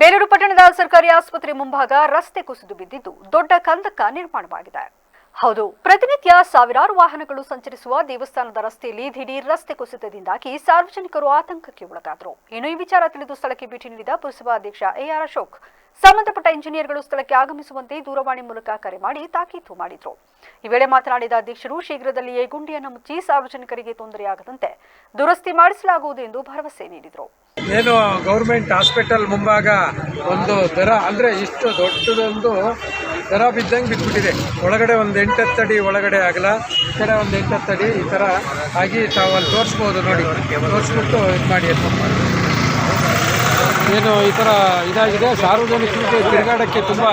ಬೇಲೂರು ಪಟ್ಟಣದ ಸರ್ಕಾರಿ ಆಸ್ಪತ್ರೆ ಮುಂಭಾಗ ರಸ್ತೆ ಕುಸಿದು ಬಿದ್ದಿದ್ದು ದೊಡ್ಡ ಕಂದಕ ನಿರ್ಮಾಣವಾಗಿದೆ. ಹೌದು, ಪ್ರತಿನಿತ್ಯ ಸಾವಿರಾರು ವಾಹನಗಳು ಸಂಚರಿಸುವ ದೇವಸ್ಥಾನದ ರಸ್ತೆಯಲ್ಲಿ ದಿಢೀರ್ ರಸ್ತೆ ಕುಸಿತದಿಂದಾಗಿ ಸಾರ್ವಜನಿಕರು ಆತಂಕಕ್ಕೆ ಒಳಗಾದರು. ಇನ್ನು ಈ ವಿಚಾರ ತಿಳಿದು ಸ್ಥಳಕ್ಕೆ ಭೇಟಿ ನೀಡಿದ ಪುರಸಭಾ ಅಧ್ಯಕ್ಷ ಎಆರ್ ಅಶೋಕ್, ಸಂಬಂಧಪಟ್ಟ ಇಂಜಿನಿಯರ್ಗಳು ಸ್ಥಳಕ್ಕೆ ಆಗಮಿಸುವಂತೆ ದೂರವಾಣಿ ಮೂಲಕ ಕರೆ ಮಾಡಿ ತಾಕೀತು ಮಾಡಿದ್ರು. ಈ ವೇಳೆ ಮಾತನಾಡಿದ ಅಧ್ಯಕ್ಷರು, ಶೀಘ್ರದಲ್ಲಿಯೇ ಗುಂಡಿಯನ್ನು ಮುಚ್ಚಿ ಸಾರ್ವಜನಿಕರಿಗೆ ತೊಂದರೆಯಾಗದಂತೆ ದುರಸ್ತಿ ಮಾಡಿಸಲಾಗುವುದು ಎಂದು ಭರವಸೆ ನೀಡಿದರು. ಏನು ಗೌರ್ಮೆಂಟ್ ಹಾಸ್ಪಿಟಲ್ ಮುಂಭಾಗ ಒಂದು ದರ, ಅಂದರೆ ಇಷ್ಟು ದೊಡ್ಡದೊಂದು ದರ ಬಿದ್ದಂಗೆ ಬಿದ್ದುಬಿಟ್ಟಿದೆ ಒಳಗಡೆ ಒಂದು ಎಂಟತ್ತಡಿ ಒಳಗಡೆ ಆಗಲ್ಲ ಈ ಕಡೆ ಒಂದು ಎಂಟತ್ತಡಿ ಈ ಥರ ಆಗಿ ತಾವು ಅಲ್ಲಿ ತೋರಿಸ್ಬೋದು ನೋಡಿ. ತೋರಿಸ್ಬಿಟ್ಟು ಇದು ಮಾಡಿ ಏನು ಈ ಥರ ಇದಾಗಿದೆ. ಸಾರ್ವಜನಿಕರಿಗೆ ತಿರುಗಾಡೋಕ್ಕೆ ತುಂಬ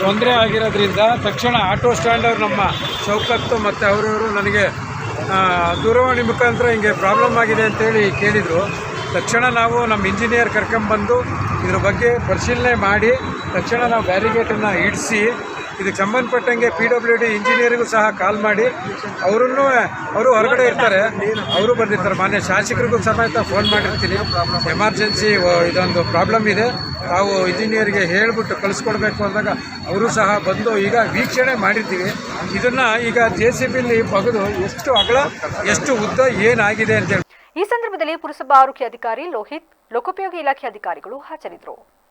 ತೊಂದರೆ ಆಗಿರೋದ್ರಿಂದ ತಕ್ಷಣ ಆಟೋ ಸ್ಟ್ಯಾಂಡ್ ಅವರು ನಮ್ಮ ಚೌಕತ್ತು ಮತ್ತು ಅವರವರು ನನಗೆ ದೂರವಾಣಿ ಮುಖಾಂತರ ಹಿಂಗೆ ಪ್ರಾಬ್ಲಮ್ ಆಗಿದೆ ಅಂತೇಳಿ ಕೇಳಿದರು. ತಕ್ಷಣ ನಾವು ನಮ್ಮ ಇಂಜಿನಿಯರ್ ಕರ್ಕೊಂಬಂದು ಇದ್ರ ಬಗ್ಗೆ ಪರಿಶೀಲನೆ ಮಾಡಿ, ತಕ್ಷಣ ನಾವು ಬ್ಯಾರಿಗೇಟನ್ನು ಇಡಿಸಿ, ಇದಕ್ಕೆ ಸಂಬಂಧಪಟ್ಟಂಗೆ ಪಿ ಡಬ್ಲ್ಯೂ ಡಿ ಇಂಜಿನಿಯರಿಗೂ ಸಹ ಕಾಲ್ ಮಾಡಿ. ಅವರನ್ನು, ಅವರು ಹೊರಗಡೆ ಇರ್ತಾರೆ. ಅವರು ಬಂದಿರ್ತಾರೆ. ಮಾನ್ಯ ಶಾಸಕರಿಗೂ ಸಮೇತ ಫೋನ್ ಮಾಡಿರ್ತೀನಿ. ಎಮರ್ಜೆನ್ಸಿ ಇದೊಂದು ಪ್ರಾಬ್ಲಮ್ ಇದೆ. ನಾವು ಇಂಜಿನಿಯರಿಗೆ ಹೇಳ್ಬಿಟ್ಟು ಕಳಿಸ್ಕೊಡ್ಬೇಕು ಅಂದಾಗ ಅವರು ಸಹ ಬಂದು ಈಗ ವೀಕ್ಷಣೆ ಮಾಡಿರ್ತೀವಿ ಇದನ್ನು ಈಗ ಜೆ ಸಿ ಬಿಲಿ ಬಗೆದು ಎಷ್ಟು ಅಗಲ, ಎಷ್ಟು ಉದ್ದ ಏನಾಗಿದೆ ಅಂತೇಳಿ ಈ ಸಂದರ್ಭದಲ್ಲಿ ಪುರಸಭಾ ಆರೋಗ್ಯ ಅಧಿಕಾರಿ ಲೋಹಿತ್ ಲೋಕೋಪಯೋಗಿ ಇಲಾಖೆ ಅಧಿಕಾರಿಗಳು ಹಾಜರಿದ್ದರು.